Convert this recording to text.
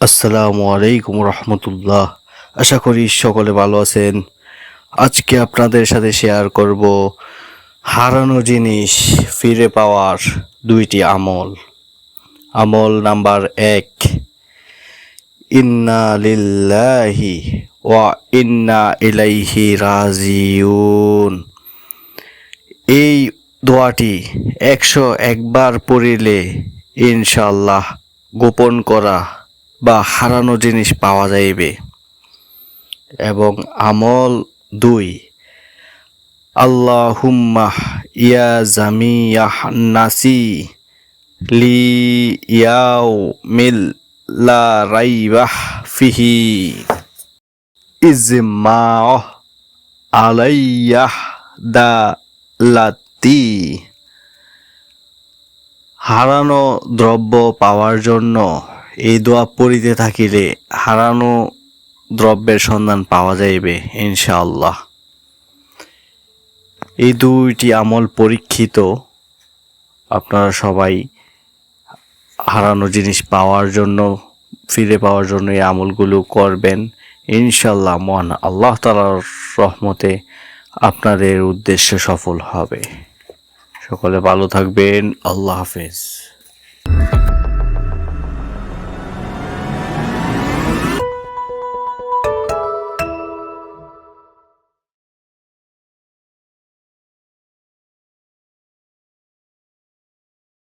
আসসালামু আলাইকুম রহমতুল্লাহ। আশা করি সকলে ভালো আছেন। আজকে আপনাদের সাথে শেয়ার করব হারানো জিনিস ফিরে পাওয়ার দুইটি আমল। আমল নাম্বার এক, ইন্না লিল্লাহি ওয়া ইন্না ইলাইহি রাজিউন। এই দোয়াটি একশো একবার পড়িলে ইনশাল্লাহ গোপন করা বা হারানো জিনিস পাওয়া যাইবে। এবং আমল দুই, আল্লাহুম্মা ইয়া জামিয়াহ নাসি লি ইয়াও মিল লা রাইবাহ ফিহি ইজমাহ আলাইয়াহ দা লাতি হারানো দ্রব্য পাওয়ার জন্য এই দোয়া পড়িতে থাকিলে হারানো দ্রব্যের সন্ধান পাওয়া যাইবে, ইনশাআল্লাহ। এই দুইটি আমল পরীক্ষিত, আপনারা সবাই হারানো জিনিস পাওয়ার জন্য, ফিরে পাওয়ার জন্য এই আমলগুলো করবেন ইনশাল্লাহ মহান আল্লাহ তালার রহমতে আপনাদের উদ্দেশ্য সফল হবে। সকলে ভালো থাকবেন। আল্লাহ হাফেজ।